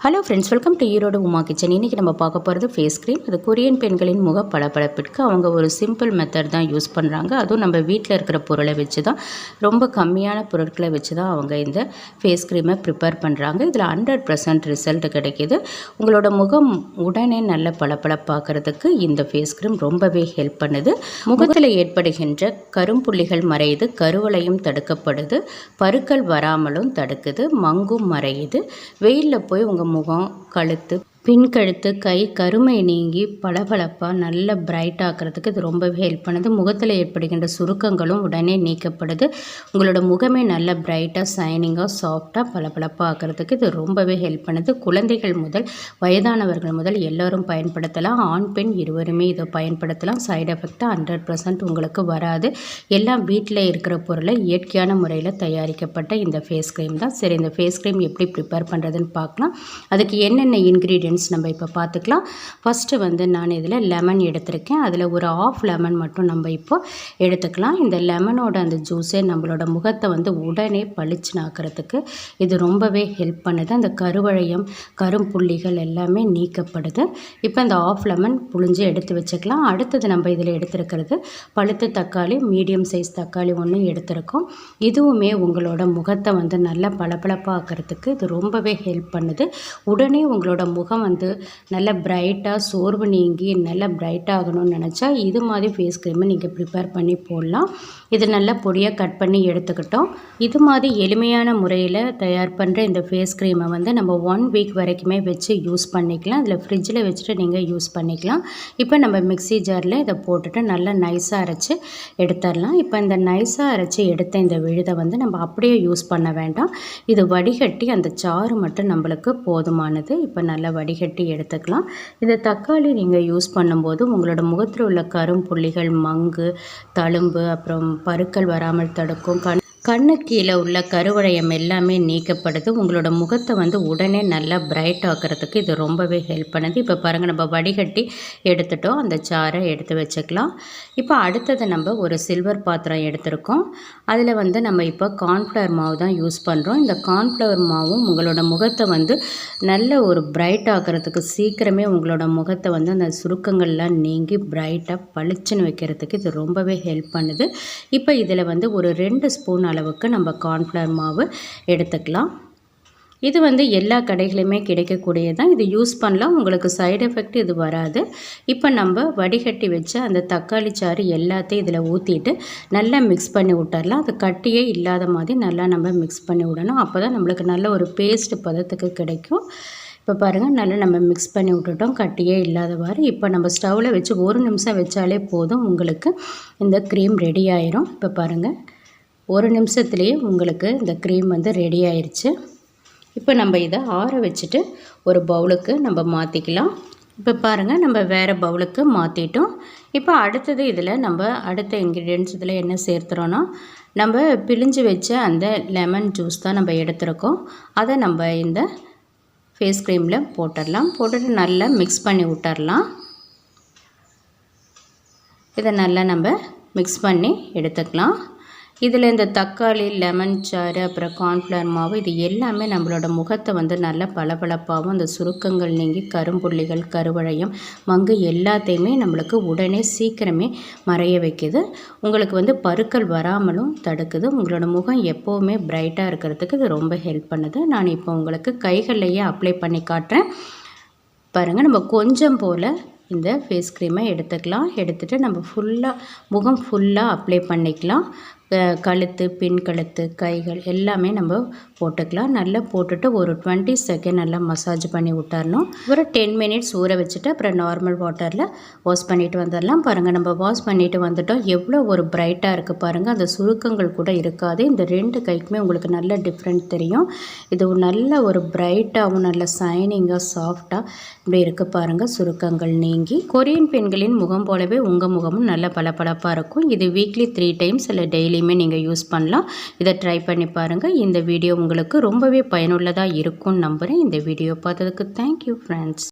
Hello friends welcome to Erode Uma kitchen இன்றைக்கி நம்ம பார்க்க போகிறது ஃபேஸ் க்ரீம் அது கொரியன் பெண்களின் முக பளபளப்பிற்கு அவங்க ஒரு சிம்பிள் மெத்தட் தான் யூஸ் பண்ணுறாங்க அதுவும் நம்ம வீட்டில் இருக்கிற பொருளை வச்சு தான் ரொம்ப கம்மியான பொருட்களை வச்சு தான் அவங்க இந்த ஃபேஸ் க்ரீமை ப்ரிப்பேர் பண்ணுறாங்க இதில் ஹண்ட்ரட் பர்சன்ட் ரிசல்ட் கிடைக்கிது. உங்களோட முகம் உடனே நல்ல பளபளப்பாக்கிறதுக்கு இந்த ஃபேஸ் க்ரீம் ரொம்பவே ஹெல்ப் பண்ணுது. முகத்தில் ஏற்படுகின்ற கரும்புள்ளிகள் மறையுது கருவளையும் தடுக்கப்படுது பருக்கள் வராமலும் தடுக்குது மங்கும் மறையுது. வெயிலில் போய் உங்கள் முகம் கழுத்து பின் கழுத்து கை கருமை நீங்கி பளபளப்பாக நல்ல பிரைட் ஆக்கிறதுக்கு இது ரொம்பவே ஹெல்ப் பண்ணுது. முகத்தில் ஏற்படுகின்ற சுருக்கங்களும் உடனே நீக்கப்படுது. உங்களோட முகமே நல்ல பிரைட்டாக சைனிங்காக சாஃப்டாக பளபளப்பாக ஆக்கிறதுக்கு இது ரொம்பவே ஹெல்ப் பண்ணுது. குழந்தைகள் முதல் வயதானவர்கள் முதல் எல்லோரும் பயன்படுத்தலாம். ஆண் பெண் இருவருமே இதை பயன்படுத்தலாம். சைடு எஃபெக்டாக ஹண்ட்ரட் பர்சன்ட் உங்களுக்கு வராது. எல்லாம் வீட்டில் இருக்கிற பொருளை இயற்கையான முறையில் தயாரிக்கப்பட்ட இந்த ஃபேஸ் க்ரீம் தான். சரி இந்த ஃபேஸ் க்ரீம் எப்படி ப்ரிப்பேர் பண்ணுறதுன்னு பார்க்கலாம். அதுக்கு என்னென்ன இன்க்ரீடியன்ட் இன்க்ரீடியன்ஸ் நம்ம இப்போ பார்த்துக்கலாம் ஃபஸ்ட்டு வந்து நான் இதில் லெமன் எடுத்திருக்கேன். அதில் ஒரு ஆஃப் லெமன் மட்டும் நம்ம இப்போ எடுத்துக்கலாம். இந்த லெமனோட அந்த ஜூஸே நம்மளோட முகத்தை வந்து உடனே பளிச்சு ஆக்கிறதுக்கு இது ரொம்பவே ஹெல்ப் பண்ணுது. அந்த கருவழையம் கரும்புள்ளிகள் எல்லாமே நீக்கப்படுது. இப்போ இந்த ஆஃப் லெமன் புழிஞ்சு எடுத்து வச்சுக்கலாம். அடுத்தது நம்ம இதில் எடுத்துருக்கிறது பழுத்த தக்காளி மீடியம் சைஸ் தக்காளி ஒன்று எடுத்திருக்கோம். இதுவுமே உங்களோட முகத்தை வந்து நல்லா பளபளப்பாக்கிறதுக்கு இது ரொம்பவே ஹெல்ப் பண்ணுது. உடனே உங்களோட முகம் முகம் வந்து நல்ல பிரைட்டாக சோர்வு நீங்கி நல்லா பிரைட் ஆகணும்னு நினச்சா இது மாதிரி ஃபேஸ் க்ரீமை நீங்கள் ப்ரிப்பேர் பண்ணி போடலாம். இது நல்லா பொடியாக கட் பண்ணி எடுத்துக்கிட்டோம். இது மாதிரி எளிமையான முறையில் தயார் பண்ணுற இந்த ஃபேஸ் க்ரீமை வந்து நம்ம ஒன் வீக் வரைக்குமே வச்சு யூஸ் பண்ணிக்கலாம். இதில் ஃப்ரிட்ஜில் வச்சுட்டு நீங்கள் யூஸ் பண்ணிக்கலாம். இப்போ நம்ம மிக்சி ஜாரில் இதை போட்டுட்டு நல்லா நைஸாக அரைச்சி எடுத்துடலாம். இப்போ இந்த நைஸாக அரைச்சி எடுத்த இந்த விழுதை வந்து நம்ம அப்படியே யூஸ் பண்ண வேண்டாம். இது வடிகட்டி அந்த சாறு மட்டும் நம்மளுக்கு போதுமானது. இப்போ நல்லா வடி வடிகட்டி எடுத்துக்கலாம். இந்த தக்காளி நீங்கள் யூஸ் பண்ணும்போது உங்களோட முகத்தில் உள்ள கரும்புள்ளிகள் மங்கு தழும்பு அப்புறம் பருக்கள் வராமல் தடுக்கும். கண் கண்ணு கீழே உள்ள கருவளையம் எல்லாமே நீக்கப்படுது. உங்களோட முகத்தை வந்து உடனே நல்லா பிரைட் ஆக்கிறதுக்கு இது ரொம்பவே ஹெல்ப் பண்ணுது. இப்போ பாருங்கள் நம்ம வடிகட்டி எடுத்துட்டோம். அந்த சாரை எடுத்து வச்சுக்கலாம். இப்போ அடுத்தது நம்ம ஒரு சில்வர் பாத்திரம் எடுத்திருக்கோம். அதில் வந்து நம்ம இப்போ கார்ன்ஃப்ளவர் மாவு தான் யூஸ் பண்ணுறோம் இந்த கார்ன்ஃப்ளவர் மாவும் உங்களோட முகத்தை வந்து நல்ல ஒரு பிரைட் ஆக்கிறதுக்கு சீக்கிரமே உங்களோட முகத்தை வந்து அந்த சுருக்கங்கள்லாம் நீங்கி பிரைட்டாக பளிச்சுன்னு வைக்கிறதுக்கு இது ரொம்பவே ஹெல்ப் பண்ணுது. இப்போ இதில் வந்து ஒரு ரெண்டு ஸ்பூன் அளவுக்கு நம்ம கார்ன்ஃப்ளவர் மாவு எடுத்துக்கலாம். இது வந்து எல்லா கடைகளையுமே கிடைக்கக்கூடியது தான் இது யூஸ் பண்ணலாம். உங்களுக்கு சைடு எஃபெக்ட் இது வராது. இப்போ நம்ம வடிகட்டி வச்சு அந்த தக்காளி சாறு எல்லாத்தையும் இதில் ஊற்றிட்டு நல்லா மிக்ஸ் பண்ணி விட்டுறலாம். அது கட்டியே இல்லாத மாதிரி நல்லா நம்ம மிக்ஸ் பண்ணி விடணும். அப்போ தான் நம்மளுக்கு நல்ல ஒரு பேஸ்ட் பதத்துக்கு கிடைக்கும். இப்போ பாருங்கள் நல்லா நம்ம மிக்ஸ் பண்ணி விட்டுட்டோம். கட்டியே இல்லாதவாறு இப்போ நம்ம ஸ்டவ்வில் வச்சு ஒரு நிமிஷம் வச்சாலே போதும். உங்களுக்கு இந்த க்ரீம் ரெடி ஆயிரும். இப்போ பாருங்கள் ஒரு நிமிஷத்துலேயே உங்களுக்கு இந்த க்ரீம் வந்து ரெடி ஆயிடுச்சு இப்போ நம்ம இதை ஆற வச்சுட்டு ஒரு பவுலுக்கு நம்ம மாற்றிக்கலாம் இப்போ பாருங்கள் நம்ம வேறு பவுலுக்கு மாற்றிட்டோம் இப்போ அடுத்தது இதில் நம்ம அடுத்த இன்க்ரீடியன்ஸ் இதில் என்ன சேர்த்துறோன்னா நம்ம பிழிஞ்சு வச்ச அந்த லெமன் ஜூஸ் தான் நம்ம எடுத்துருக்கோம். அதை நம்ம இந்த ஃபேஸ் க்ரீமில் போட்டுடலாம். போட்டுட்டு நல்லா மிக்ஸ் பண்ணி விட்டுறலாம் இதை நல்லா நம்ம மிக்ஸ் பண்ணி எடுத்துக்கலாம். இதில் இந்த தக்காளி லெமன் சாறு அப்புறம் கார்ன்ஃப்ளவர் மாவு இது எல்லாமே நம்மளோட முகத்தை வந்து நல்லா பளபளப்பாகவும் அந்த சுருக்கங்கள் நீங்கி கரும்புள்ளிகள் கருவழையம் மங்கு எல்லாத்தையுமே நம்மளுக்கு உடனே சீக்கிரமே மறைய வைக்குது. உங்களுக்கு வந்து பருக்கள் வராமலும் தடுக்குது. உங்களோட முகம் எப்போவுமே பிரைட்டாக இருக்கிறதுக்கு இது ரொம்ப ஹெல்ப் பண்ணுது. நான் இப்போ உங்களுக்கு கைகள்லையே அப்ளை பண்ணி காட்டுறேன். பாருங்கள் நம்ம கொஞ்சம் போல் இந்த ஃபேஸ் க்ரீமை எடுத்துக்கலாம். எடுத்துகிட்டு நம்ம ஃபுல்லாக முகம் ஃபுல்லாக அப்ளை பண்ணிக்கலாம். கழுத்து பின் கழுத்து கைகள் எல்லாமே நம்ம போட்டுக்கலாம். நல்லா போட்டுட்டு ஒரு டுவெண்ட்டி செகண்ட் நல்லா மசாஜ் பண்ணி விட்டுறணும். ஒரு டென் மினிட்ஸ் ஊற வச்சுட்டு அப்புறம் நார்மல் வாட்டரில் வாஷ் பண்ணிவிட்டு வந்துடலாம். பாருங்கள் நம்ம வாஷ் பண்ணிவிட்டு வந்துட்டோம். எவ்வளோ ஒரு பிரைட்டாக இருக்குது பாருங்கள் அந்த சுருக்கங்கள் கூட இருக்காது. இந்த ரெண்டு கைக்குமே உங்களுக்கு நல்ல டிஃப்ரெண்ட் தெரியும். இது நல்ல ஒரு பிரைட்டாகவும் நல்ல சைனிங்காக சாஃப்டாக இப்படி இருக்குது பாருங்கள் சுருக்கங்கள் நீங்கி. கொரியன் பெண்களின் முகம் போலவே உங்கள் முகமும் நல்ல பளபளப்பாக இருக்கும். இது வீக்லி த்ரீ டைம்ஸ் இல்லை டெய்லி எதுலேயுமே நீங்கள் யூஸ் பண்ணலாம். இதை ட்ரை பண்ணி பாருங்கள் இந்த வீடியோ உங்களுக்கு ரொம்பவே பயனுள்ளதாக இருக்கும்னு நம்புகிறேன் இந்த வீடியோ பார்த்ததுக்கு தேங்க்யூ ஃப்ரெண்ட்ஸ்